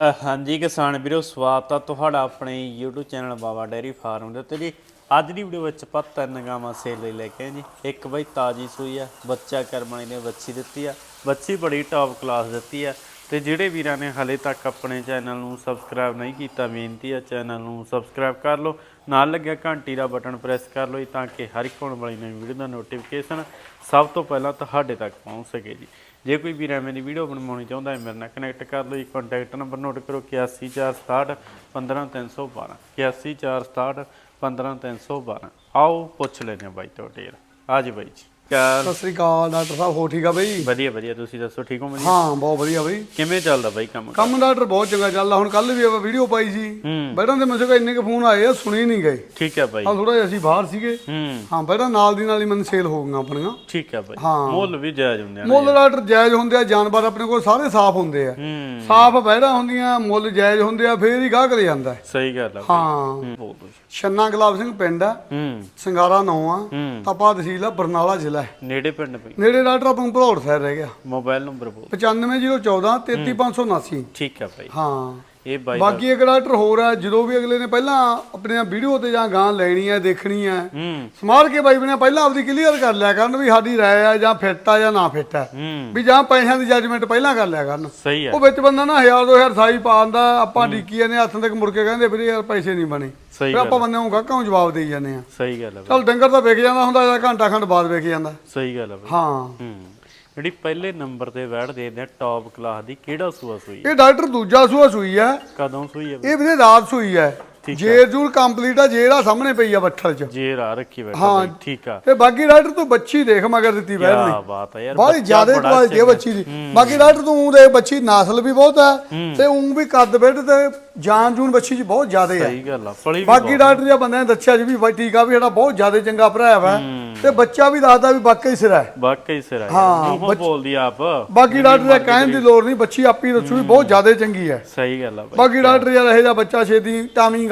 ਹਾਂਜੀ ਕਿਸਾਨ ਵੀਰੋ, ਸਵਾਗਤ ਆ ਤੁਹਾਡਾ ਆਪਣੇ YouTube channel Baba dairy farm ਦੇ ਉੱਤੇ ਜੀ। ਅੱਜ ਦੀ ਵੀਡੀਓ ਵਿੱਚ ਆਪਾਂ ਤਿੰਨ ਗਾਵਾਂ ਸੇਲ ਲਈ ਲੈ ਕੇ ਆਏ ਜੀ। ਇੱਕ ਬਈ ਤਾਜੀ ਸੂਈ ਆ, ਬੱਚਾ ਕਰਮਣੀ ਨੇ ਬੱਚੀ ਦਿੱਤੀ ਆ। ਬੱਚੀ ਬੜੀ ਟੌਪ ਕਲਾਸ ਦਿੱਤੀ ਆ। ਤੇ ਜਿਹੜੇ ਵੀਰਾਂ ਨੇ ਹਲੇ ਤੱਕ ਆਪਣੇ ਚੈਨਲ ਨੂੰ ਸਬਸਕ੍ਰਾਈਬ ਨਹੀਂ ਕੀਤਾ, ਬੇਨਤੀ ਆ ਚੈਨਲ ਨੂੰ ਸਬਸਕ੍ਰਾਈਬ ਕਰ ਲਓ। ਨਾਲ ਲੱਗਿਆ ਘੰਟੀ ਦਾ ਬਟਨ ਪ੍ਰੈਸ ਕਰ ਲਓ ਜੀ, ਤਾਂ ਕਿ ਹਰ ਇੱਕ ਹੋਣ ਵਾਲੀ ਨਵੀਂ ਵੀਡੀਓ ਦਾ ਨੋਟੀਫਿਕੇਸ਼ਨ ਸਭ ਤੋਂ ਪਹਿਲਾਂ ਤੁਹਾਡੇ ਤੱਕ ਪਹੁੰਚ ਸਕੇ ਜੀ। ਜੇ ਕੋਈ ਵੀਰ ਐਵੇਂ ਦੀ ਵੀਡੀਓ ਬਣਵਾਉਣੀ ਚਾਹੁੰਦਾ ਹੈ, ਮੇਰੇ ਨਾਲ ਕਨੈਕਟ ਕਰ ਲਓ ਜੀ। ਕੰਟੈਕਟ ਨੰਬਰ ਨੋਟ ਕਰੋ 814661 15312 814661 15312 ਆਓ, ਪੁੱਛ ਲੈਨੇ ਬਾਈ ਤੋਂ ਆ ਜੀ ਬਾਈ ਜੀ। ਸਤਿ ਸ੍ਰੀ ਅਕਾਲ ਡਾਕਟਰ ਸਾਹਿਬ ਹੋ ਠੀਕ ਆ ਬਈ? ਵਧੀਆ ਵਧੀਆ। ਤੁਸੀਂ ਦੱਸੋ ਠੀਕ ਹੋ ਮਜੀ ਹਾਂ ਬਹੁਤ ਵਧੀਆ ਬਈ। ਕਿਵੇਂ ਚੱਲਦਾ ਬਾਈ ਕੰਮ? ਕੰਮ ਡਾਕਟਰ ਬਹੁਤ ਚੰਗਾ ਚੱਲਦਾ। ਹੁਣ ਕੱਲ ਵੀ ਆਪਾਂ ਵੀਡੀਓ ਪਾਈ ਸੀ। ਹੂੰ। ਬੈਠਾਂ ਦੇ ਮੈਨੂੰ ਇੰਨੇ ਕੁ ਫੋਨ ਆਏ ਆ ਸੁਣੀ ਨਹੀਂ ਗਏ। ਠੀਕ ਹੈ ਬਾਈ। ਆ ਥੋੜਾ ਜਿਹਾ ਅਸੀਂ ਬਾਹਰ ਸੀਗੇ। ਹੂੰ। ਹਾਂ ਬੈਠਾ ਨਾਲ ਦੀ ਨਾਲ ਹੀ ਮੈਨੂੰ ਸੇਲ ਹੋ ਗਈਆਂ ਆਪਣੀਆਂ। ਠੀਕ ਹੈ ਬਾਈ। ਹਾਂ। ਮੁੱਲ ਵੀ ਜਾਇਜ਼ ਹੁੰਦੇ ਨੇ ਮੁੱਲ ਡਾਕਟਰ ਜਾਇਜ਼ ਹੁੰਦੇ ਆ ਜਾਨਵਰ ਆਪਣੇ ਕੋਲ ਸਾਰੇ ਸਾਫ਼ ਹੁੰਦੇ ਆ। ਹੂੰ। ਸਾਫ਼ ਬੈੜਾ ਹੁੰਦੀਆਂ ਮੁੱਲ ਜਾਇਜ਼ ਹੁੰਦੇ ਆ ਫੇਰ ਹੀ ਗਾਹਕ ਲੈ ਜਾਂਦਾ। ਹੈ। ਸਹੀ ਗੱਲ ਆ। ਹਾਂ। ਹੂੰ, ਦੋ ਛੰਨਾ ਗੁਲਾਬ ਸਿੰਘ ਪਿੰਡ ਆ। ਹੂੰ। ਸਿੰਗਾਰਾ ਨੌ ਆ। ਹੂੰ। ਤਪਾ ਤਹਿਸੀਲ ਆ ਬਰਨਾਲਾ ਜ਼ਿਲ੍ਹਾ। ਹੈ ਨੇੜੇ ਪਿੰਡ ਬਾਈ ਨੇੜੇ ਡਾਕਟਰ ਆਪਾਂ ਭਰੌੜ ਸਾਹਿਬ ਰਹਿ ਗਿਆ। ਮੋਬਾਈਲ ਨੰਬਰ ਬੋਲ। 95014 33579 ਠੀਕ ਹੈ ਬਾਈ ਹਾਂ। ਇਹ ਬਾਈ ਬਾਕੀ ਇੱਕ ਡਾਕਟਰ ਹੋਰ ਹੈ ਜਦੋਂ ਵੀ ਅਗਲੇ ਨੇ ਪਹਿਲਾਂ ਆਪਣੀਆਂ ਵੀਡੀਓ ਤੇ ਜਾਂ ਗਾਂ ਲੈਣੀ ਹੈ ਦੇਖਣੀ ਹੂੰ। ਸਮਾਰ ਕੇ ਬਾਈ ਬਣੇ ਪਹਿਲਾਂ ਆਪਦੀ ਕਲੀਅਰ ਕਰ ਲਿਆ ਕਰਨ ਵੀ ਸਾਡੀ ਰਾਏ ਆ ਜਾਂ ਫਿੱਟ ਆ ਜਾਂ ਨਾ ਫਿੱਟ ਵੀ ਜਾਂ ਪੈਸਿਆਂ ਦੀ ਜੱਜਮੈਂਟ ਪਹਿਲਾਂ ਕਰ ਲਿਆ ਕਰਨ। ਸਹੀ ਉਹ ਵਿੱਚ ਬੰਦਾ ਨਾ 1000 2000 ਸਾਈ ਪਾਉਂਦਾ ਆਪਾਂ ਡੀਕੀ ਜਾਂਦੇ ਹੱਥਾਂ ਤੱਕ ਮੁੜ ਕੇ ਕਹਿੰਦੇ ਵੀਰੇ ਯਾਰ ਪੈਸੇ ਨਹੀਂ ਬਣੇ। ਫਿਰ ਆਪਾਂ ਬੰਦੇ ਨੂੰ ਗਾਹਕਾਂ ਨੂੰ ਜਵਾਬ ਦੇਈ ਜਾਂਦੇ ਆ? ਸਹੀ ਗੱਲ ਆ ਚਲ ਡੰਗਰ ਤਾਂ ਵਿਕ ਜਾਂਦਾ ਹੁੰਦਾ ਜਾਂ ਘੰਟਾ ਖੰਡ ਬਾਅਦ ਵਿਕ ਜਾਂਦਾ। ਸਹੀ ਗੱਲ ਆ ਹਾਂ। ਹੂੰ। ਜਿਹੜੀ ਪਹਿਲੇ ਨੰਬਰ ਤੇ ਵੈੜ ਦੇ ਆ ਟੌਪ ਕਲਾਸ ਦੀ ਕਿਹੜਾ ਸੂਆ ਸੂਈ ਇਹ ਡਾਕਟਰ ਦੂਜਾ ਸੂਆ ਸੂਈ ਹੈ ਕਦੋਂ ਸੂਈ ਹੈ? ਇਹ ਵੀਰੇ ਰਾਤ ਸੂਈ ਹੈ ਜੇਰ ਜੂਰ ਕੰਪਲੀਟ ਆ ਜਿਹੜਾ ਸਾਹਮਣੇ ਪਈ ਆ ਬੱਠਲ 'ਚ। ਜੇ ਰਾ ਰੱਖੀ ਬੈਠਾ ਹਾਂ। ਠੀਕ ਆ। ਤੇ ਬਾਕੀ ਡਾਕਟਰ ਤੂੰ ਬੱਚੀ ਦੇਖ ਮਗਰ ਦਿੱਤੀ ਬੈਠ ਕੀ ਬਾਤ ਹੈ ਯਾਰ ਬਹੁਤ ਬੱਚਾ ਜ਼ਿਆਦਾ ਕੁਆਲਿਟੀ ਹੈ ਚੰਗਾ। ਬੱਚੀ ਦੀ। ਬਾਕੀ ਡਾਕਟਰ ਤੂੰ ਦੇ ਬੱਚੀ ਨਸਲ ਵੀ ਬਹੁਤ ਹੈ। ਤੇ ਉਂ ਵੀ ਕੱਦ ਬੈਠ ਤੇ ਜਾਨ ਜੂਨ ਬੱਚੀ 'ਚ ਬਹੁਤ ਜ਼ਿਆਦਾ ਹੈ ਸਹੀ ਗੱਲ ਆ ਫਲੀ ਵੀ ਬਾਕੀ ਡਾਕਟਰ ਜੀ ਬੰਦੇ ਨੇ ਦੱਸਿਆ ਜੀ ਵੀ ਬਾਈ ਟੀਕਾ ਵੀ ਸਾਡਾ ਬਹੁਤ ਜ਼ਿਆਦਾ ਚੰਗਾ ਭਰਾਇਆ ਵਾ ਤੇ ਬੱਚਾ ਵੀ ਦੱਸਦਾ ਵੀ ਵਾਕਈ ਸਿਰਾ ਹੈ ਵਾਕਈ ਸਿਰ ਆ ਹਾਂ, ਮੂੰਹੋਂ ਬੋਲਦੀ ਆ ਆਪ। ਬਾਕੀ ਡਾਕਟਰ ਦੇ ਕਹਿਣ ਦੀ ਲੋੜ ਨਹੀਂ ਬੱਚੀ ਆਪੀ ਦੱਸੂ ਵੀ ਬਹੁਤ ਜ਼ਿਆਦਾ ਚੰਗੀ ਹੈ ਸਹੀ ਗੱਲ ਆ ਬਾਕੀ ਡਾਕਟਰ ਯਾਰ ਇਹ ਜਿਹਾ ਬੱਚਾ ਛੇਤੀ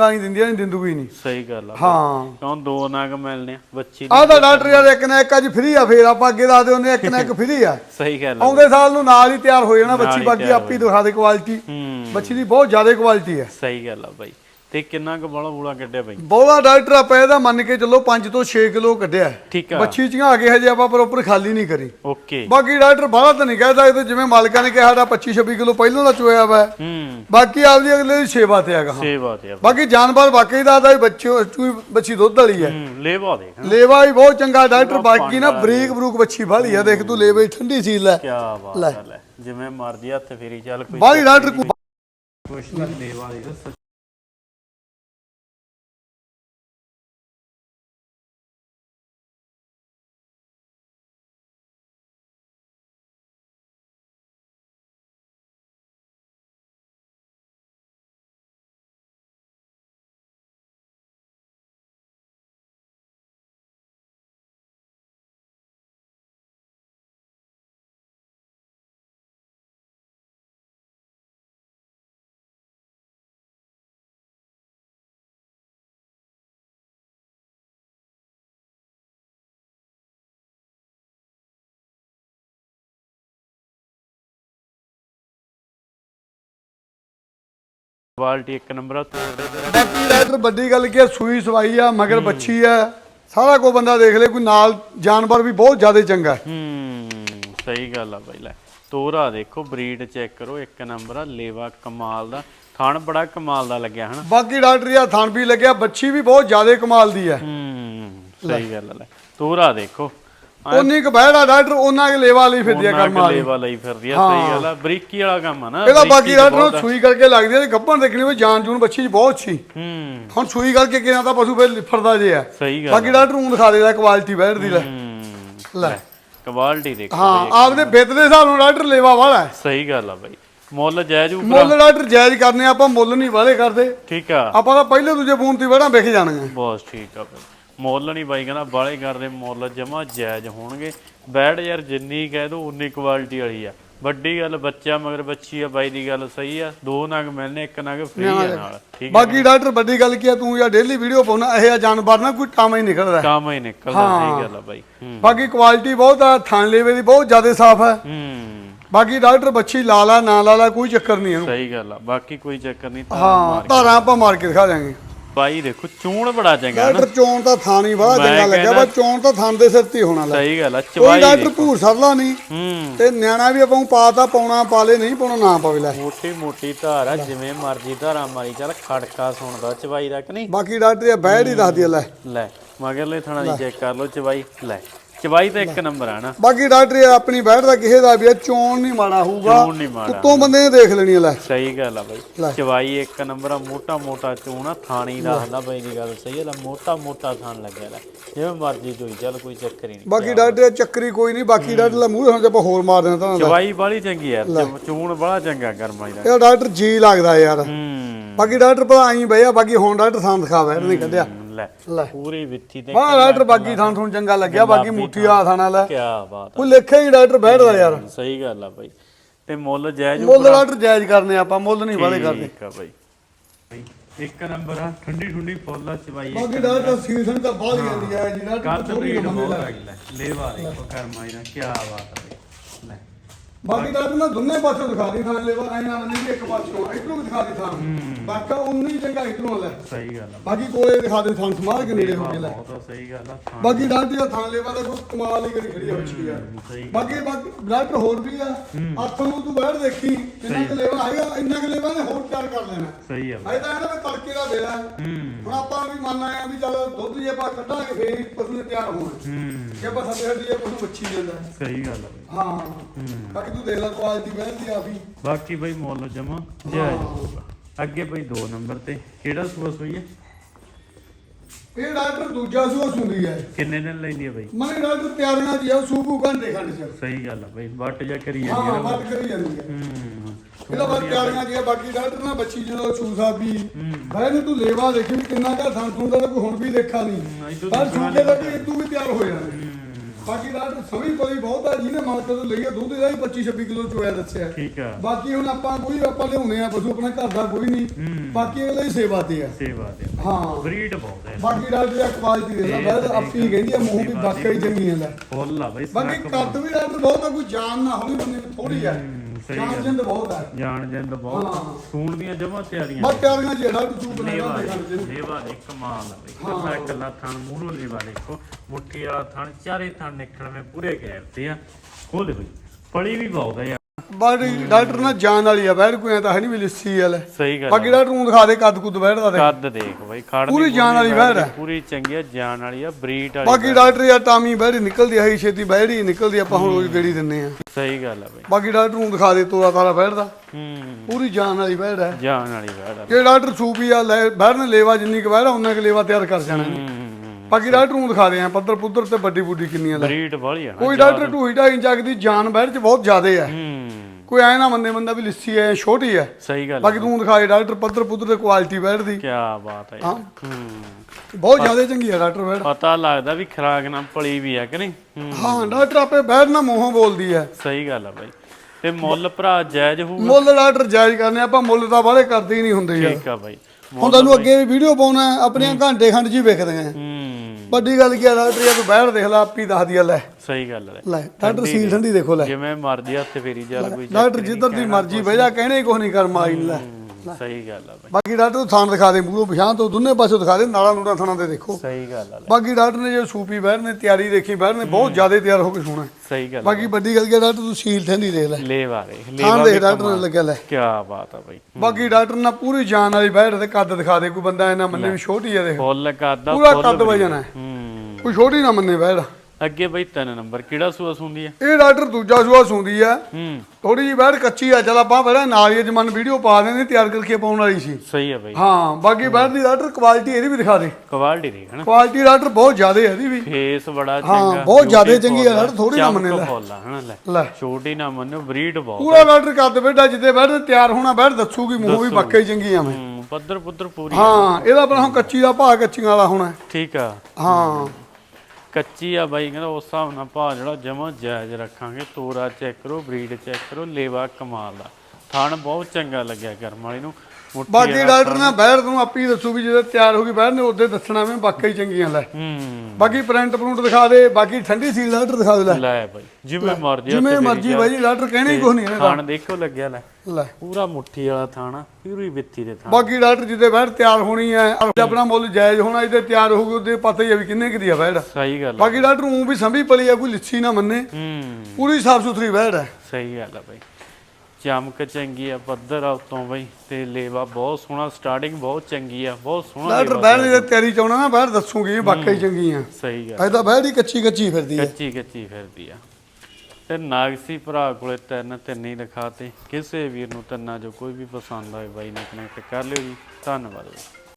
ਟਾਮੀ ਗਾਈ ਦਿੰਦੀਆਂ ਨਹੀਂ ਦਿੰਦੂ ਹੀ ਨਹੀਂ। ਸਹੀ ਗੱਲ ਆ। ਹਾਂ। ਕਿਉਂ ਦੋ ਨਾਗ ਮਿਲਨੇ ਆ, ਬੱਚੀ ਆਹ ਤਾਂ ਡਾਕਟਰ ਯਾਰ ਇੱਕ ਨਾ ਇੱਕ ਅੱਜ ਫ੍ਰੀ ਆ ਫੇਰ ਆਪਾਂ ਅੱਗੇ ਦੱਸਦੇ ਹੁੰਦੇ ਇੱਕ ਨਾ ਇੱਕ ਫ੍ਰੀ ਆ। ਸਹੀ ਗੱਲ ਆ। ਆਉਂਦੇ ਸਾਲ ਨੂੰ ਨਾਲ ਹੀ ਤਿਆਰ ਹੋ ਜਾਣਾ ਨਾਲ ਬੱਚੀ ਹੀ ਬਾਕੀ ਤਿਆਰ ਆਪੀ ਦਿਖਾ ਦੇ ਕੁਆਲਿਟੀ ਹੂੰ। ਬੱਚੀ ਦੀ ਬਹੁਤ ਜ਼ਿਆਦਾ ਕੁਆਲਿਟੀ ਹੈ ਸਹੀ ਗੱਲ ਆ ਬਾਈ। ਤੇ ਕਿੰਨਾ ਕੁ ਬੜਾ ਬੂੜਾ ਕੱਢਿਆ ਬਾਈ? ਬਹੁਤਾ ਡਾਕਟਰ ਆਪਾਂ ਇਹਦਾ ਮੰਨ ਕੇ ਚੱਲੋ 5 ਤੋਂ 6 ਕਿਲੋ ਕੱਢਿਆ। ਹੈ। ਠੀਕ ਆ। ਬੱਚੀ ਚੀਆਂ ਆ ਗਏ ਹਜੇ ਆਪਾਂ ਪ੍ਰੋਪਰ ਖਾਲੀ ਨਹੀਂ ਕਰੀ। ਓਕੇ। ਬਾਕੀ ਡਾਕਟਰ ਬਾਹਲਾ ਤਾਂ ਨਹੀਂ ਕਹਿ ਸਕਦੇ ਜਿਵੇਂ ਮਾਲਕਾਂ ਨੇ ਕਿਹਾ ਸਾਡਾ 25 26 ਕਿਲੋ ਪਹਿਲਾਂ ਦਾ ਚੋਇਆ ਵਾ। ਹੂੰ। ਬਾਕੀ ਆਪਦੀ ਅਗਲੇ ਦੀ ਸੇਵਾ ਤੇ ਹੈਗਾ ਸੇਵਾ ਤੇ ਆ। ਬਾਕੀ ਜਾਨਵਰ ਵਾਕਈ ਦਾ ਦਾ ਬੱਚੀ ਚੂਈ ਬੱਚੀ ਦੁੱਧ ਵਾਲੀ ਹੈ। ਹੂੰ ਲੇਵਾ ਦੇਖ ਲੇਵਾ ਵੀ ਬਹੁਤ ਚੰਗਾ ਡਾਕਟਰ ਬਾਕੀ ਨਾ ਬਰੀਕ ਬਰੂਕ ਬੱਚੀ ਵਾਲੀ ਆ ਦੇਖ ਤੂੰ ਲੇਵੇ ਠੰਡੀ ਸੀਲ ਹੈ ਕੀ ਬਾਤ ਲੈ। ਹੈ ਲੈ। ਜਿਵੇਂ ਮਰਜ਼ੀ ਹੱਥ ਫੇਰੀ ਚੱਲ ਕੋਈ ਬਾਹਲੀ ਡਾਕਟਰ ਕੁਛ ਨਾ ਲੇਵਾ ਦੇ ਕੁਆਲਿਟੀ ਇੱਕ ਨੰਬਰ ਆ ਡਾਕਟਰ ਵੱਡੀ ਗੱਲ ਕੀ ਹੈ? ਸੂਈ ਸਵਾਈ ਆ ਮਗਰ ਬੱਚੀ ਆ। ਸਾਰਾ ਕੋ ਬੰਦਾ ਦੇਖ ਲੈ ਕੋਈ ਨਾਲ ਜਾਨਵਰ ਵੀ ਬਹੁਤ ਜ਼ਿਆਦਾ ਚੰਗਾ ਹੈ। ਹੂੰ ਸਹੀ ਗੱਲ ਆ ਬਾਈ ਲੈ। ਤੋਰਾ ਦੇਖੋ ਬਰੀਡ ਚੈੱਕ ਕਰੋ ਇੱਕ ਨੰਬਰ ਆ ਲੇਵਾ ਕਮਾਲ ਦਾ। ਥਣ ਬੜਾ ਕਮਾਲ ਦਾ ਲੱਗਿਆ ਹਨਾ? ਬਾਕੀ ਡਾਕਟਰ ਯਾ ਥਣ ਵੀ ਲੱਗਿਆ ਬੱਚੀ ਵੀ ਬਹੁਤ ਜ਼ਿਆਦਾ ਕਮਾਲ ਦੀ ਹੈ। ਹੂੰ ਸਹੀ ਗੱਲ ਆ ਲੈ। ਤੋਰਾ ਦੇਖੋ। ਉਨੀ ਕੁ ਬਹਿੜਾ ਡਾਕਟਰ ਉਹਨਾਂ ਕੇ ਲੇਵਾ ਲਈ ਫਿਰਦੀ ਆ ਕਰਮ ਵਾਲੀ। ਲੇਵਾ ਲਈ ਫਿਰਦੀ ਆ ਸਹੀ ਗੱਲ ਆ। ਬਰੀਕੀ ਵਾਲਾ ਕੰਮ ਆ ਨਾ ਇਹਦਾ ਬਾਕੀ ਡਾਕਟਰ ਨੂੰ ਆ। ਸੂਈ ਕਰਕੇ ਲੱਗਦੀ ਹੈ ਗੱਭਣ ਦੇਖਣੀ ਵੀ ਜਾਨ ਜੂਨ ਬੱਚੀ ਚ ਬਹੁਤ ਸੀ। ਹੂੰ। ਹੁਣ ਸੂਈ ਕਰਕੇ ਕਿਹਾ ਤਾਂ ਪਸ਼ੂ ਫਿਰ ਲਿਫੜਦਾ ਜੇ ਆ। ਸਹੀ ਗੱਲ ਬਾਕੀ ਡਾਕਟਰ ਨੂੰ ਦਿਖਾ ਦੇਦਾ ਕੁਆਲਿਟੀ ਬੈਠ ਦੀ ਲੈ। ਲੈ। ਕੁਆਲਿਟੀ ਦੇਖੋ ਹਾਂ ਆਪਦੇ ਬਿੱਤ ਦੇ ਹਿਸਾਬ ਨਾਲ ਡਾਕਟਰ ਲੇਵਾ ਵਾਲਾ ਸਹੀ ਗੱਲ ਆ ਬਾਈ। ਮੁੱਲ ਜਾਇਜ਼ ਉਪਰ ਮੁੱਲ ਡਾਕਟਰ ਜਾਇਜ਼ ਕਰਨੇ ਆ, ਆਪਾਂ ਮੁੱਲ ਨਹੀਂ ਵਾਲੇ ਕਰਦੇ। ਠੀਕ ਆ। ਆਪਾਂ ਤਾਂ ਪਹਿਲੇ ਦੂਜੇ ਫੋਨ ਤੇ ਵੜਾਂ ਵੇਖ ਜਾਣਗੇ ਬਹੁਤ ਠੀਕ ਆ ਬਾਈ। ਮੁੱਲ ਨਹੀਂ ਬਾਈ ਕਹਿੰਦਾ ਬਾਲੇ ਕਰਦੇ ਮੁੱਲ ਜਮਾ ਜਾਇਜ਼ ਹੋਣਗੇ। ਬੈਡ ਯਾਰ ਜਿੰਨੀ ਕਹਿ ਦੋ ਉਨੀ ਕੁਆਲਿਟੀ ਵਾਲੀ ਆ। ਵੱਡੀ ਗੱਲ ਬੱਚਾ ਮਗਰ ਬੱਚੀ ਆ ਬਾਈ ਦੀ ਗੱਲ ਸਹੀ ਆ। ਦੋ ਨਗ ਮਿਲਨੇ ਇੱਕ ਨਗ ਫ੍ਰੀ ਆ ਨਾਲ। ਠੀਕ ਆ ਬਾਕੀ ਡਾਕਟਰ ਵੱਡੀ ਗੱਲ ਕੀ ਆ ਤੂੰ ਯਾ ਡੇਲੀ ਵੀਡੀਓ ਪਾਉਣਾ ਇਹ ਆ ਜਾਨਵਰ ਨਾ ਕੋਈ ਟਾਮਾ ਹੀ ਨਿਕਲਦਾ। ਕੰਮ ਹੀ ਨਿਕਲਦਾ ਸਹੀ ਗੱਲ ਆ ਬਾਈ। ਬਾਕੀ ਕੁਆਲਿਟੀ ਬਹੁਤ ਆ ਥਣ ਲੇਵੇ ਦੀ ਬਹੁਤ ਜ਼ਿਆਦਾ ਸਾਫ਼ ਹੂੰ। ਬਾਕੀ ਡਾਕਟਰ ਬੱਚੀ ਲਾ ਲਾ ਨਾ ਲਾ ਲਾ ਕੋਈ ਚੱਕਰ ਨਹੀਂ ਇਹਨੂੰ। ਸਹੀ ਗੱਲ ਆ ਬਾਕੀ ਕੋਈ ਚੱਕਰ ਨਹੀਂ ਤਾਂ ਹਾਂ ਧਾਰਾਂ ਆਪਾਂ ਮਾਰ ਕੇ ਦਿਖਾ ਦਿਆਂਗੇ। ਬਾਈ ਦੇਖੋ ਚੂਣ ਬੜਾ ਚੰਗਾ ਨਾ। ਡਾਕਟਰ ਚੋਣ ਤਾਂ ਥਾਂ ਹੀ ਬੜਾ ਮੈਂ ਚੰਗਾ ਲੱਗਿਆ ਕਹਿੰਦਾ- ਪਰ ਚੋਣ ਤਾਂ ਥਾਂ ਦੇ ਸਿਰ ਤੇ ਹੀ ਹੋਣਾ ਲੈ। ਸਹੀ ਗੱਲ ਆ ਕੋਈ ਚਵਾਈ ਡਾਕਟਰ ਦੇਖੋ। ਭੂਰ ਸਰਲਾ ਨਹੀਂ। ਹੂੰ। ਤੇ ਨਿਆਣਾ ਵੀ ਆਪਾਂ ਨੂੰ ਪਾਤਾ ਪਾਉਣਾ ਪਾਲੇ ਨਹੀਂ ਪਾਉਣਾ ਨਾ ਪਵੇ ਲੈ। ਮੋਟੀ ਮੋਟੀ ਧਾਰ ਆ ਜਿਵੇਂ ਮਰਜ਼ੀ ਧਾਰਾਂ ਮਾਰੀ ਚੱਲ ਖੜਕਾ ਸੁਣਦਾ ਚਵਾਈ ਦਾ ਕਿ ਨਹੀਂ? ਬਾਕੀ ਡਾਕਟਰ ਇਹ ਬੈਠ ਹੀ ਦੱਸਦੀ ਆ ਲੈ। ਲੈ ਮਗਰਲੇ ਥਣਾ ਦੀ ਚੈੱਕ ਕਰ ਲਓ ਚਵਾਈ ਲੈ। ਚਵਾਈ ਤਾਂ ਇੱਕ ਨੰਬਰ ਆ ਨਾ। ਬਾਕੀ ਡਾਕਟਰ ਇਹ ਆਪਣੀ ਬੈਠ ਦਾ ਕਿਸੇ ਦਾ ਵੀ ਆ ਚੋਣ ਨਹੀਂ ਮਾੜਾ ਹੋਊਗਾ। ਚੂਣ ਨਹੀਂ ਮਾੜਾ। ਉੱਤੋਂ ਬੰਦੇ ਨੇ ਦੇਖ ਲੈਣੀ ਆ ਲੈ। ਸਹੀ ਗੱਲ ਆ ਬਾਈ। ਲੈ। ਚਵਾਈ ਇੱਕ ਨੰਬਰ ਆ ਮੋਟਾ ਮੋਟਾ ਚੂਣ ਆ ਥਾਣੀ ਦੱਸਦਾ ਬਾਈ ਦੀ ਗੱਲ ਸਹੀ ਹੈ ਲੈ ਮੋਟਾ ਮੋਟਾ ਥਾਣ ਲੱਗਿਆ ਲੈ। ਜਿਵੇਂ ਮਰਜ਼ੀ ਚੋਈ ਚੱਲ ਕੋਈ ਚੱਕਰ ਹੀ ਨਹੀਂ। ਬਾਕੀ ਡਾਕਟਰ ਇਹ ਚੱਕਰੀ ਕੋਈ ਨਹੀਂ ਬਾਕੀ ਡਾਕਟਰ ਦਾ ਮੂੰਹ ਹੁਣ ਤੇ ਆਪਾਂ ਹੋਰ ਮਾਰ ਦੇਣਾ ਤਾਂ ਚਵਾਈ ਬਾਲੀ ਚੰਗੀ ਯਾਰ ਚੂਣ ਬੜਾ ਚੰਗਾ ਗਰਮਾਈ ਦਾ ਇਹ ਡਾਕਟਰ ਜੀ ਲੱਗਦਾ ਯਾਰ। ਹੂੰ। ਬਾਕੀ ਡਾਕਟਰ ਭਲਾ ਆਈ ਬਈਆ ਬਾਕੀ ਹੁਣ ਡਾਕਟਰ ਥਾਂ ਦਿਖਾਵਾ ਨਹੀਂ ਕੱਢਿਆ। ਲੈ ਲੈ। ਪੂਰੀ ਵਿੱਥੀ ਤੇ ਬਾ ਡਾਕਟਰ ਬਾਕੀ ਥਾਂ ਤੁਹਾਨੂੰ ਚੰਗਾ ਲੱਗਿਆ ਬਾਕੀ ਮੁੱਠੀ ਆ ਥਾਣਾ ਲੈ ਕੀ ਬਾਤ ਕੋਈ ਲੇਖੇ ਹੀ ਡਾਕਟਰ ਬੈਠਦਾ ਯਾਰ। ਸਹੀ ਗੱਲ ਆ ਬਾਈ। ਤੇ ਮੁੱਲ ਜਾਇਜ਼ ਮੁੱਲ ਡਾਕਟਰ ਜਾਇਜ਼ ਕਰਨੇ ਆਪਾਂ ਮੁੱਲ ਨਹੀਂ ਵਾਲੇ ਕਰਦੇ। ਠੀਕ ਆ ਬਾਈ। ਇੱਕ ਨੰਬਰ ਆ ਠੰਡੀ ਠੰਡੀ ਫੁੱਲ ਚਵਾਈ ਬਾਕੀ ਡਾਕਟਰ ਸੀਜ਼ਨ ਤਾਂ ਬਾਹਰ ਹੀ ਜਾਂਦੀ ਹੈ ਜੀ ਡਾਕਟਰ ਬਹੁਤ ਆ ਲੈ ਲੇਵਾ ਦੇਖੋ ਕਰਮਾਈ ਦਾ ਕੀ ਬਾਤ ਲੈ ਬਾਕੀ ਡਾਕਟਰ ਨਾ ਦੋਨੇ ਪਾਸੋਂ ਦਿਖਾ ਦੀ ਥਾਂ ਲੈਵਾ ਐਂ ਨਾ ਮੰਨੀ ਵੀ ਇੱਕ ਪਾਸੋਂ ਇਧਰੋਂ ਦਿਖਾ ਦੀ ਥਾਂ। ਬਾਕੀ ਉਨੀ ਚੰਗਾ ਇਧਰੋਂ ਲੈ। ਸਹੀ ਗੱਲ ਆ। ਬਾਕੀ ਕੋਲੇ ਦਿਖਾ ਦੇ ਥਾਂ ਸਮਾਰ ਕੇ ਨੇੜੇ ਹੋ ਕੇ ਲੈ। ਬਹੁਤ ਆ, ਸਹੀ ਗੱਲ ਆ ਬਾਕੀ ਡਾਕਟਰ ਦਾ ਥਾਂ ਲੈਵਾ ਦਾ ਕੋਈ ਕਮਾਲ ਹੀ ਕਰੀ ਖੜੀ ਆ ਬੱਚੀ ਯਾਰ ਸਹੀ ਬਾਕੀ ਬਾਕੀ ਡਾਕਟਰ ਹੋਰ ਵੀ ਆ। ਅੱਖ ਨੂੰ ਤੂੰ ਬਾਹਰ ਦੇਖੀ ਕਿੰਨਾ ਕੁ ਲੈਵਾ ਹੈਗਾ ਇੰਨਾ ਕੁ ਲੈਵਾ ਨੇ ਹੋਰ ਤਿਆਰ ਕਰ ਲੈਣਾ। ਸਹੀ ਆ। ਅਜੇ ਤਾਂ ਇਹਨਾਂ ਦੇ ਤੜਕੇ ਦਾ ਵੇਲਾ ਹੈ। ਹੁਣ ਆਪਾਂ ਵੀ ਮੰਨ ਆਏ ਆ ਵੀ ਚੱਲ ਦੁੱਧ ਜੇ ਆਪਾਂ ਕੱਢਾਂਗੇ ਫੇਰ ਹੀ ਪਸ਼ੂ ਤਿਆਰ ਹੋਣਾ। ਹੂੰ। ਜੇ ਆਪਾਂ ਸੱਦੇ ਹੱਡੀ ਜੇ ਪਸ਼ੂ ਬੱਚੀ ਜਾਂਦਾ ਹੈ। ਸਹੀ ਗੱਲ ਆ। ਹਾਂ। ਬਾਕੀ ਤੂੰ ਦੇਖ ਲੈ ਕੁਆਲਿਟੀ ਬਹਿੰਦੀ ਆ ਵੀ। ਬਾਕੀ ਬਾਈ ਮੁੱਲ ਜਮਾ ਜਾਇਜ਼ ਅੱਗੇ ਬਾਈ 2 ਨੰਬਰ ਤੇ ਕਿਹੜਾ ਸੂਆ ਸੋਈ ਹੈ ਇਹ ਡਾਕਟਰ ਦੂਜਾ ਸੂਆ ਸੁਣਦੀ ਹੈ ਕਿੰਨੇ ਦਿਨ ਲੈਂਦੀ ਹੈ ਬਾਈ? ਮਨੇ ਡਾਕਟਰ ਤਿਆਰੀਆਂ ਦੀ ਆ ਸੂਬੂ ਘੰਟੇ ਖੰਡ ਚ। ਸਹੀ ਗੱਲ ਆ ਬਾਈ ਵੱਟ ਜਾ ਕਰੀ ਜਾਂਦੀ ਹਾਂ ਨਾ ਬਾਤ ਕਰੀ ਜਾਂਦੀ ਹੈ ਹੂੰ ਇਹਦਾ ਬਾਅਦ ਤਿਆਰੀਆਂ ਦੀ ਆ ਬਾਕੀ ਡਾਕਟਰ ਨਾ ਬੱਚੀ ਜਦੋਂ ਸੂਸਾ ਵੀ ਭਾਈ ਨੇ ਤੂੰ ਲੇਵਾ ਦੇਖੀ ਕਿੰਨਾ ਘਰ ਥਾਂ ਥੂੰ ਦਾ ਤਾਂ ਕੋਈ ਹੁਣ ਵੀ ਦੇਖਾ ਨਹੀਂ ਪਰ ਸੂਕੇ ਦਾ ਵੀ ਤੂੰ ਵੀ ਤਿਆਰ ਹੋ ਜਾਣਾ ਬਾਕੀ ਡਾਕਟਰ ਸਮੀ ਕੋਈ ਬਹੁਤ ਆ ਜਿਹਨੇ ਮਾਲਕ ਤੋਂ ਲਈਏ ਦੁੱਧ ਦਾ ਹੀ 25 26 ਕਿਲੋ ਚੋਇਆ ਦੱਸਿਆ। ਠੀਕ ਆ। ਬਾਕੀ ਹੁਣ ਆਪਾਂ ਕੋਈ ਆਪਾਂ ਲਿਆਉਣੇ ਆ ਪਸ਼ੂ ਆਪਣਾ ਘਰ ਦਾ ਕੋਈ ਨਹੀਂ। ਬਾਕੀ ਇਹਦੇ ਲਈ ਸੇਵਾ ਤੇ ਆ। ਸੇਵਾ ਦੇ ਹਾਂ। ਬਰੀਡ ਬਹੁਤ ਹੈ ਬਾਕੀ ਦੀ ਕੁਆਲਿਟੀ ਦੇ ਮੈਂ ਆਪੀ ਕਹਿੰਦੀ ਆ ਮੂੰਹ ਵੀ ਵਾਕਈ ਚੰਗੀਆਂ ਲੈ ਫੁੱਲ ਆ ਬਾਈ ਬਾਕੀ ਕੱਦ ਵੀ ਡਾਕਟਰ ਬਹੁਤ ਆ ਕੋਈ ਜਾਨ ਨਾ ਹੋਣੀ ਬੰਦੇ ਥੋੜੀ ਆ। ਹੂੰ, ਸਹੀ ਗੱਲ। ਜਿੰਦ ਬਹੁਤ ਜਾਣ ਜੰਦ ਬਹੁਤ। ਹਾਂ। ਸੂਣ ਦੀਆਂ ਜਮਾ ਤਿਆਰੀਆਂ ਬਸ ਤਿਆਰੀਆਂ ਜਿਹੜਾ ਤੂੰ ਬਣਾਇਆ ਲੇਵਾ ਦੇ ਕਮਾਲ ਆ ਬਈ ਕੱਲਾ ਕੱਲਾ ਥਣ ਮੂਹਰੋਂ ਲੇਵਾ ਦੇਖੋ। ਮੁੱਠੀ ਵਾਲਾ ਥਣ ਚਾਰੇ ਥਣ ਨਿਕਲਵੇਂ ਪੂਰੇ ਗੈਰਤੇ ਆ। ਖੋਲ ਬਈ। ਪੜੀ ਵੀ ਬਹੁਤ ਯਾਰ। ਬਾਕੀ ਡਾਕਟਰ ਨਾਲ ਜਾਨ ਵਾਲੀ ਆ ਬੈਠ ਕੋਈ ਤਾਂ ਹੈ ਨਹੀਂ ਵੀ ਲਿੱਸੀ ਆ ਲੈ ਸਹੀ ਗੱਲ ਬਾਕੀ ਡਾਕਟਰ ਨੂੰ ਦਿਖਾ ਦੇ ਕੱਦ ਕੁੱਦ ਬੈਠਦਾ ਦੇ ਕੱਦ ਦੇਖ ਬਈ ਖੜ ਪੂਰੀ ਜਾਨ ਵਾਲੀ ਵਹਿੜ ਹੈ। ਪੂਰੀ ਚੰਗੀ ਆ ਜਾਨ ਵਾਲੀ ਆ ਬਰੀਡ ਵਾਲੀ ਬਾਕੀ ਡਾਕਟਰ ਯਾ ਟਾਮੀ ਬੈੜੀ ਨਿਕਲਦੀ ਆਈ ਛੇਤੀ ਬੈੜੀ ਨਿਕਲਦੀ ਆਪਾਂ ਹੁਣ ਰੋਜ਼ ਗੇੜੀ ਦਿੰਨੇ ਆ। ਸਹੀ ਗੱਲ ਆ ਬਈ। ਬਾਕੀ ਡਾਕਟਰ ਨੂੰ ਦਿਖਾ ਦੇ ਤੋਰਾ ਤਾਰਾ ਬੈਠਦਾ। ਹੂੰ। ਪੂਰੀ ਜਾਨ ਵਾਲੀ ਬੈੜ ਹੈ ਜਾਨ ਵਾਲੀ ਵੈੜ ਆ। ਜੇ ਡਾਕਟਰ ਸੂਪੀ ਆ ਲੈ ਬੈਠਣ ਲੇਵਾ ਜਿੰਨੀ ਕੁ ਬੈੜ ਉਹਨਾਂ ਕੁ ਲੇਵਾ ਤਿਆਰ ਕਰ ਜਾਣਾ। ਹੂੰ। ਬਾਕੀ ਡਾਕਟਰ ਨੂੰ ਦਿਖਾ ਦੇ ਆ ਪੱਧਰ ਪੁੱਧਰ ਤੇ ਵੱਡੀ ਬੁੱਡੀ ਕਿੰਨੀਆਂ ਲੈ ਬਰੀਡ ਵਾਲੀ ਆ ਨਾ ਕੋਈ ਡਾਕਟਰ ਢੂਈ ਢਾਈ ਇੰਚ ਦੀ ਜਾਨ ਬੈੜ ਚ ਬਹੁਤ ਜ਼ਿਆਦੇ ਆ। ਹੂੰ। ਕੋਈ ਐ ਨਾ ਮੰਨੇ ਬੰਦਾ ਵੀ ਲਿੱਸੀ ਐ ਛੋਟੀ ਐ। ਸਹੀ ਗੱਲ ਬਾਕੀ ਤੂੰ ਦਿਖਾਏ ਡਾਕਟਰ ਪੱਧਰ ਪੁੱਧਰ ਤੇ ਕੁਆਲਿਟੀ ਬੈੜ ਦੀ। ਕੀ ਬਾਤ ਹੈ। ਹਾਂ। ਬਹੁਤ ਜ਼ਿਆਦਾ ਚੰਗੀ ਆ ਡਾਕਟਰ ਬੈੜ ਪਤਾ ਲੱਗਦਾ ਵੀ ਖਰਾਕ ਨਾਲ ਪਲੀ ਵੀ ਆ ਕਿ ਨਹੀਂ? ਹੂੰ। ਡਾਕਟਰ ਆਪੇ ਬੈੜ ਨਾ ਮੂੰਹੋਂ ਬੋਲਦੀ ਐ। ਸਹੀ ਗੱਲ ਆ ਬਾਈ। ਤੇ ਮੁੱਲ ਭਰਾ ਜਾਇਜ਼ ਹੋਊਗਾ? ਮੁੱਲ ਡਾਕਟਰ ਜਾਇਜ਼ ਕਰਨੇ ਆਪਾਂ ਮੁੱਲ ਤਾਂ ਬਾਹਲੇ ਕਰਦੇ ਹੀ ਨਹੀਂ ਹੁੰਦੇ ਯਾਰ। ਠੀਕ ਆ ਬਾਈ। ਹੁਣ ਤੁਹਾਨੂੰ ਅੱਗੇ ਵੀ ਵੀਡੀਓ ਪਾਉਣਾ ਆਪਣੀਆਂ ਘੰਟੇ ਖੰਡ ਜੀ ਵੇਖਦੇ ਆ। ਹੂੰ। ਵੱਡੀ ਗੱਲ ਕੀ ਆ ਡਾਕਟਰ ਇਹ ਤੂੰ ਬੈੜ ਦੇਖ ਲੈ ਆਪੀ ਦੱਸਦੀ ਆ ਲੈ। ਸਹੀ ਗੱਲ ਹੈ। ਲੈ ਡਾਕਟਰ ਸੀਲ ਠੰਡੀ ਦੇਖੋ ਲੈ। ਜਿਵੇਂ ਮਰਜ਼ੀ ਹੱਥ ਫੇਰੀ ਚੱਲ ਕੋਈ ਡਾਕਟਰ ਜਿੱਧਰ ਦੀ ਮਰਜ਼ੀ ਬਹਿ ਜਾ ਕਹਿਣੇ ਕੁਛ ਨਹੀਂ ਕਰਮ ਆਈ ਲੈ। ਸਹੀ ਗੱਲ ਆ ਬਾਈ। ਬਾਕੀ ਡਾਕਟਰ ਨੂੰ ਥਾਂ ਦਿਖਾ ਦੇ ਮੂਹਰੋਂ ਪਛਾਂ ਤੋਂ ਦੋਨੇ ਪਾਸੇ ਦਿਖਾ ਦੇ ਨਾਲਾ ਨੂੜਾ ਥਾਣਾ ਤੇ ਦੇਖੋ। ਸਹੀ ਗੱਲ ਆ ਬਾਕੀ ਡਾਕਟਰ ਨੇ ਜੋ ਸੂਪੀ ਬਹਿਰ ਨੇ ਤਿਆਰੀ ਦੇਖੀ ਬਹਿਰ ਨੇ ਬਹੁਤ ਜ਼ਿਆਦਾ ਤਿਆਰ ਹੋ ਕੇ ਸੋਣਾ ਸਹੀ ਗੱਲ ਆ। ਬਾਕੀ ਵੱਡੀ ਗੱਲ ਕੀ ਆ, ਡਾਕਟਰ ਤੂੰ ਸੀਲ ਠੰਡੀ ਦੇਖ ਲੈ। ਲੈ ਵਾਰੇ ਥਾਂ ਲੈ ਦੇਖ ਡਾਕਟਰ ਨੇ ਲੱਗਿਆ ਲੈ। ਕੀ ਬਾਤ ਆ ਬਾਈ। ਬਾਕੀ ਡਾਕਟਰ ਨਾਲ ਪੂਰੀ ਜਾਨ ਵਾਲੀ ਬਹਿਰ ਤੇ ਕੱਦ ਦਿਖਾ ਦੇ ਕੋਈ ਬੰਦਾ ਇਹਨਾਂ ਮੰਨੇ ਵੀ ਛੋਟੀ ਆ ਦੇਖ। ਫੁੱਲ ਕਰਦਾ ਪੂਰਾ ਕੱਦ ਵਜਨ ਹੈ। ਹੂੰ। ਕੋਈ ਛੋਟੀ ਨਾ ਮੰਨੇ ਬਹਿਰ ਅੱਗੇ ਬਾਈ ਤਿੰਨ ਨੰਬਰ ਕਿਹੜਾ ਸੂਆ ਸੁੰਦੀ ਹੈ ਇਹ ਡਾਕਟਰ ਦੂਜਾ ਸੂਆ ਸੁੰਦੀ ਆ। ਹੂੰ। ਥੋੜੀ ਜਿਹੀ ਬਹਿਰ ਕੱਚੀ ਆ ਚਲ ਆਪਾਂ ਪਹਿਲਾਂ ਨਾਲ ਹੀ ਜਮਨ ਵੀਡੀਓ ਪਾ ਦੇਣੀ ਤਿਆਰ ਕਰਕੇ ਪਾਉਣ ਵਾਲੀ ਸੀ। ਸਹੀ ਆ ਬਾਈ। ਹਾਂ ਬਾਕੀ ਬਹਿਰ ਦੀ ਡਾਕਟਰ ਕੁਆਲਿਟੀ ਇਹਦੀ ਵੀ ਦਿਖਾ ਦੇ। ਕੁਆਲਿਟੀ ਦੇਖ ਹਨਾ? ਕੁਆਲਿਟੀ ਡਾਕਟਰ ਬਹੁਤ ਜ਼ਿਆਦਾ ਹੈ ਇਹਦੀ ਵੀ। ਫੇਸ ਬੜਾ ਹਾਂ, ਚੰਗਾ ਬਹੁਤ ਜ਼ਿਆਦਾ ਚੰਗੀ ਆ, ਡਾਕਟਰ ਥੋੜ੍ਹੀ ਨਾ ਮੰਨੇ ਲੈ। ਲੈ। ਛੋਟੀ ਨਾ ਮੰਨੋ ਬਰੀਡ ਬਹੁਤ ਪੂਰਾ ਡਾਕਟਰ ਕੱਦ ਬੈਠਾ ਜਿੱਦੇ ਬੈਠ ਤਿਆਰ ਹੋਣਾ ਬੈਠ ਦੱਸੂਗੀ ਮੂੰਹ ਵੀ ਵਾਕਈ ਚੰਗੀ ਆ ਮੈਂ ਹੂੰ ਪੱਧਰ ਪੁੱਧਰ ਪੂਰੀ ਹਾਂ ਇਹਦਾ ਆਪਣਾ ਹੁਣ ਕੱਚੀ ਦਾ ਭਾਅ ਕੱਚੀਆਂ ਵਾਲਾ ਹੋਣਾ। ਠੀਕ ਆ। ਹਾਂ। ਕੱਚੀ ਆ ਬਾਈ ਕਹਿੰਦਾ ਉਸ ਹਿਸਾਬ ਨਾਲ ਭਾਅ ਜਿਹੜਾ ਜਮਾ ਜਾਇਜ਼ ਰੱਖਾਂਗੇ ਤੋਰਾ ਚੈੱਕ ਕਰੋ ਬਰੀਡ ਚੈੱਕ ਕਰੋ ਲੇਵਾ ਕਮਾਲ ਦਾ। ਥਣ ਬਹੁਤ ਚੰਗਾ ਲੱਗਿਆ ਕਰਮ ਵਾਲੀ ਨੂੰ। ਬਾਕੀ ਡਾਕਟਰ ਨੇ ਬਹਿਰ ਨੂੰ ਆਪੀ ਦੱਸੂ ਵੀ ਜਦੋਂ ਤਿਆਰ ਹੋ ਗਈ ਬਹਿਰ ਨੇ ਉਹਦੇ ਦੱਸਣਾ ਮੈਂ ਵਾਕਈ ਚੰਗੀਆਂ ਲੈ। ਬਾਕੀ ਪ੍ਰਿੰਟ ਪ੍ਰਿੰਟ ਦਿਖਾ ਦੇ ਬਾਕੀ ਠੰਡੀ ਸੀਲ ਡਾਕਟਰ ਦਿਖਾ ਦੇ ਲੈ। ਲੈ ਬਾਈ ਜਿਵੇਂ ਮਰਜ਼ੀ ਜਿਵੇਂ ਮਰਜ਼ੀ ਬਾਈ ਡਾਕਟਰ ਕਹਿਣਾ ਹੀ ਕੁਝ ਨਹੀਂ ਖਾਣ ਦੇਖੋ ਲੱਗਿਆ ਲੈ। ਲੈ। ਪੂਰਾ ਮੁੱਠੀ ਵਾਲਾ ਥਾਣਾ ਪੂਰੀ ਵਿੱਥੀ ਦੇ ਥਾਣਾ। ਬਾਕੀ ਡਾਕਟਰ ਜਿੱਦੇ ਬਹਿਰ ਤਿਆਰ ਹੋਣੀ ਹੈ ਆਪਣਾ ਮੁੱਲ ਜਾਇਜ਼ ਹੋਣਾ ਇਹਦੇ ਤਿਆਰ ਹੋਊਗੀ ਉਹਦੇ ਪਤਾ ਹੀ ਆ ਵੀ ਕਿੰਨੇ ਕੁ ਦੀ ਆ ਬਹਿਰ ਸਹੀ ਗੱਲ ਆ। ਬਾਕੀ ਡਾਕਟਰ ਉਹ ਵੀ ਸੰਭੀ ਪਲੀ ਆ ਕੋਈ ਲਿੱਸੀ ਨਾ ਮੰਨੇ। ਹੂੰ। ਪੂਰੀ ਸਾਫ਼ ਸੁਥਰੀ ਬਹਿਰ ਹੈ ਸਹੀ ਗੱਲ ਆ ਬਾਈ। ਚਮਕ ਚੰਗੀ ਆ ਪੱਧਰ ਆ ਉਤੋਂ ਬਾਈ ਤੇ ਲੇਵਾ ਬਹੁਤ ਸੋਹਣਾ ਸਟਾਰਟਿੰਗ ਬਹੁਤ ਚੰਗੀ ਆ ਬਹੁਤ ਸੋਹਣਾ ਡਾਕਟਰ ਲੇਵਾ ਦੀ ਤਿਆਰੀ ਚਾਉਣਾ ਨਾ ਬਹਿਰ ਦੱਸੂਗੀ ਵਾਕਈ ਚੰਗੀਆਂ। ਸਹੀ ਗੱਲ ਐ ਤਾਂ ਹੀ ਕੱਚੀ ਕੱਚੀ ਫਿਰਦੀ ਹੈ ਕੱਚੀ ਕੱਚੀ ਫਿਰਦੀ ਆ। ਤੇ ਨਾਗਸੀ ਭਰਾ ਕੋਲੇ ਤਿੰਨ ਤਿੰਨ ਹੀ ਦਿਖਾਤੇ ਕਿਸੇ ਵੀਰ ਨੂੰ ਤਿੰਨਾਂ ਜੋ ਕੋਈ ਵੀ ਪਸੰਦ ਆਏ ਬਾਈ ਨਾਲ ਕਨੈਕਟ ਕਰ ਲਿਓ ਜੀ। ਧੰਨਵਾਦ ਬਾਈ